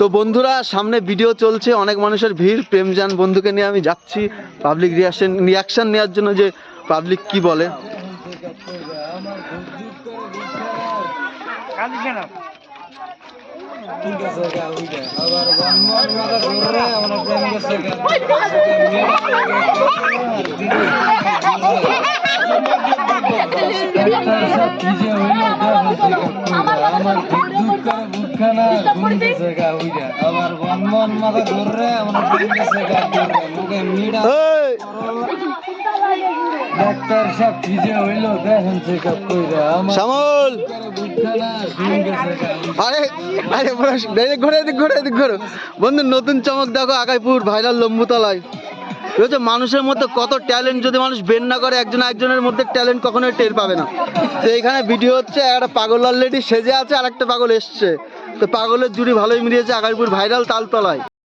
তো বন্ধুরা, সামনে ভিডিও চলছে, অনেক মানুষের ভিড়। প্রেমজান বন্ধুকে নিয়ে আমি যাচ্ছি পাবলিক রিয়াকশন রিয়াকশন নেওয়ার জন্য যে পাবলিক কি বলে। আবার বন বন মাথা ঘুরে আমার মুখে মিডা ডাক্তার সব ভিজে হইল দেখেন চেক আপ কইরা শ্যামল! বুঝছে না শুন গেছে গা। আরে আরে পুরো ডাইরেক্ট ঘুরে ঘুরে ঘুরে। বন্ধু নতুন চমক দেখো আগাইপুর ভাইরাল লম্বুতলায়। হচ্ছে মানুষের মধ্যে কত ট্যালেন্ট যদি মানুষ বের না করে, একজন একজনের মধ্যে ট্যালেন্ট কখনোই টের পাবে না। তো এখানে ভিডিও হচ্ছে, একটা পাগল অলরেডি সেজে আছে আর একটা পাগল এসছে। তো পাগলের জুড়ি ভালোই মিলিয়েছে আগারপুর ভাইরাল তালতলায়।